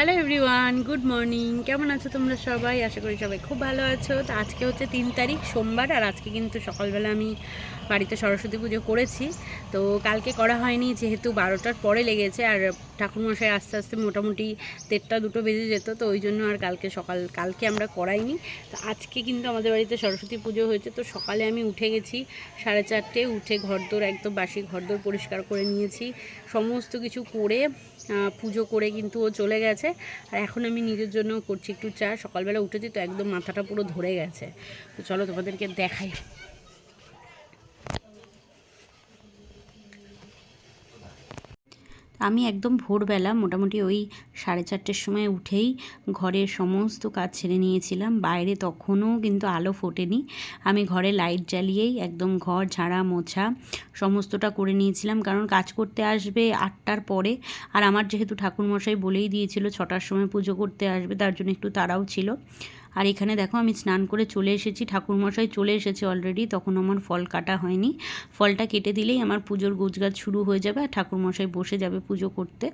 Hello everyone good morning কেমন আছো তোমরা সবাই? আশা করি সবাই খুব ভালো আছো। তো আজকে হচ্ছে তিন তারিখ, সোমবার, আর আজকে কিন্তু সকালবেলা আমি বাড়িতে সরস্বতী পুজো করেছি। তো কালকে করা হয়নি, যেহেতু বারোটার পরে লেগেছে, আর ঠাকুরমশাই আস্তে আস্তে মোটামুটি দেড়টা দুটো বেজে যেত, তো ওই জন্য আর কালকে সকাল, কালকে আমরা করাইনি। তো আজকে কিন্তু আমাদের বাড়িতে সরস্বতী পুজো হয়েছে, তো সকালে আমি উঠে গেছি, সাড়ে চারটে উঠে ঘরদোর, একদম বাসি ঘরদোর পরিষ্কার করে নিয়েছি। সমস্ত কিছু করে পুজো করে কিন্তু ও চলে গেছে। আর এখন আমি নিজের জন্য করছি একটু চা। সকালবেলা উঠেছি তো একদম মাথাটা পুরো ধরে গেছে। তো চলো তোমাদেরকে দেখাই। আমি একদম ভোরবেলা মোটামুটি ওই সাড়ে চারটের সময় উঠেই ঘরের সমস্ত কাজ ছেড়ে নিয়েছিলাম। বাইরে তখনও কিন্তু আলো ফোটেনি। আমি ঘরে লাইট জ্বালিয়েই একদম ঘর ঝাড়া মোছা সমস্তটা করে নিয়েছিলাম। কারণ কাজ করতে আসবে আটটার পরে। আর আমার যেহেতু ঠাকুরমশাই বলেই দিয়েছিল ছটার সময় পুজো করতে আসবে, তার জন্য একটু তাড়াও ছিল। আর এখানে দেখো আমি স্নান করে চলে এসেছি, ঠাকুরমশাই চলে এসেছে অলরেডি তখন আমার ফল কাটা হয়নি। ফলটা কেটে দিলেই আমার পুজোর গোছগাছ শুরু হয়ে যাবে আর ঠাকুরমশাই বসে যাবে পুজো করতে।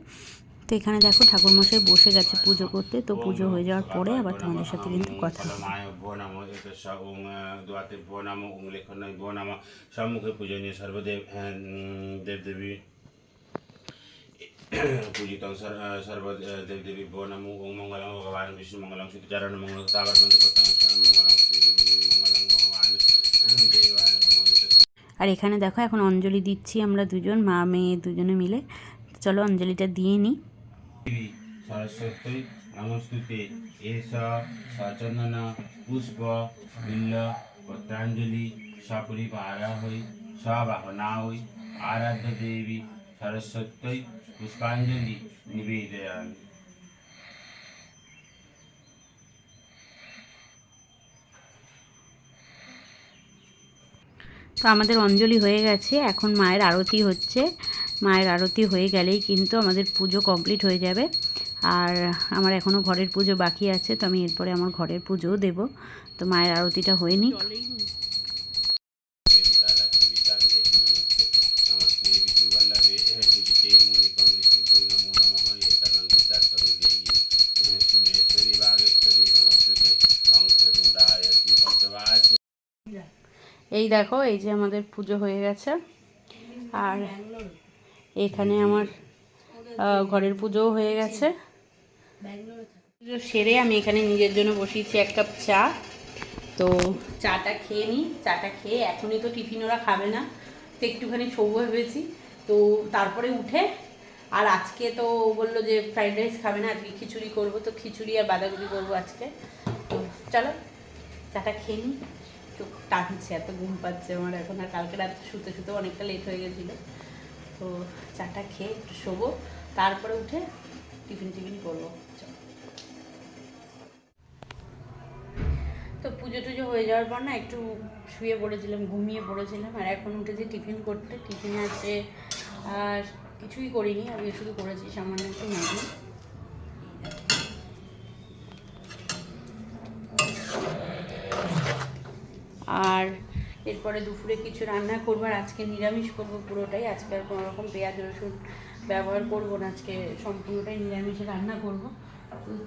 তো এখানে দেখো ঠাকুরমশাই বসে গেছে পুজো করতে, তো পুজো হয়ে যাওয়ার পরে আবার তোমাদের সাথে কিন্তু কথা হবে। সম্মুখে পূজনীয় সর্বদেব দেবদেবী মঙ্গলং সীতাচরণ মঙ্গল তাবার বন্দে পতং মঙ্গলং শ্রী মঙ্গলং ভগবান দেবায় নমো এতস্য আর এখানে দেখো এখন অঞ্জলি দিচ্ছি আমরা দুজন মা মেয়ে দুজনে মিলে। চলো অঞ্জলিটা দিয়ে নিই সরস্বতী নমস্তুতে। এষ সচন্দন পুষ্প বিল্ল পত্রাঞ্জলি সপরিবারা হই সবাহনা হই। আরাধ্য দেবী সরস্বতী পুষ্পাঞ্জলি নিবেদয়ামি। তো আমাদের অঞ্জলি হয়ে গেছে, এখন মায়ের আরতি হচ্ছে। মায়ের আরতি হয়ে গেলেই কিন্তু আমাদের পুজো কমপ্লিট হয়ে যাবে। আর আমার এখনও ঘরের পুজো বাকি আছে, তো আমি এরপরে আমার ঘরের পুজোও দেব। তো মায়ের আরতিটা হয়নি দেবিতা এই দেখো, এই যে আমাদের পুজো হয়ে গেছে। আর এখানে আমার ঘরের পুজোও হয়ে গেছে। পুজো সেরে আমি এখানে নিজের জন্য বসিয়েছি এক কাপ চা। তো চাটা খেয়ে নিই, চাটা খেয়ে এখনই তো টিফিন ওরা খাবে না। তো একটুখানি শোবো ভেবেছি। তো তারপরে উঠে, আর আজকে তো বলল যে ফ্রাইড রাইস খাবে না, আজকে খিচুড়ি করব। তো খিচুড়ি আর বাঁধাকপি করব আজকে। তো চলো, চাটা খেয়ে নিই। একটু টানছে এত ঘুম পাচ্ছে আমার এখন, আর কালকে রাতে শুতে শুতে অনেকটা লেট হয়ে গেছিল। তো চাটা খেয়ে একটু শোবো, তারপরে উঠে টিফিন টিফিন করব। তো পুজো টুজো হয়ে যাওয়ার পর না একটু শুয়ে পড়েছিলাম, ঘুমিয়ে পড়েছিলাম, আর এখন উঠেছি টিফিন করতে। টিফিনে আছে আর কিছুই করিনি আমি শুধু করেছি সামান্য একটু ম্যাগি। আর এরপরে দুপুরে কিছু রান্না করব আর আজকে নিরামিষ করব পুরোটাই। আজকে আর কোনো রকম পেঁয়াজ, রসুন ব্যবহার করব না, আজকে সম্পূর্ণটাই নিরামিষে রান্না করব।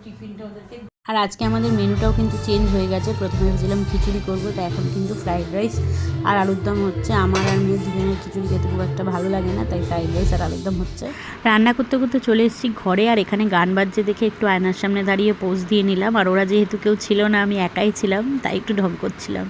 টিফিনটা ওদেরকে আর আজকে আমাদের মেনুটাও কিন্তু চেঞ্জ হয়ে গেছে। প্রথমে ভেবেছিলাম খিচুড়ি করব, তো এখন কিন্তু ফ্রাইড রাইস আর আলুর দম হচ্ছে। আমার আর মেয়ের দুজনের খিচুড়ি খেতে খুব একটা ভালো লাগে না, তাই ফ্রাইড রাইস আর আলুর দম হচ্ছে। রান্না করতে করতে চলে এসেছি ঘরে আর এখানে গান বাজছে দেখে একটু আয়নার সামনে দাঁড়িয়ে পোজ দিয়ে নিলাম। আর ওরা যেহেতু কেউ ছিল না, আমি একাই ছিলাম, তাই একটু ঢং করছিলাম।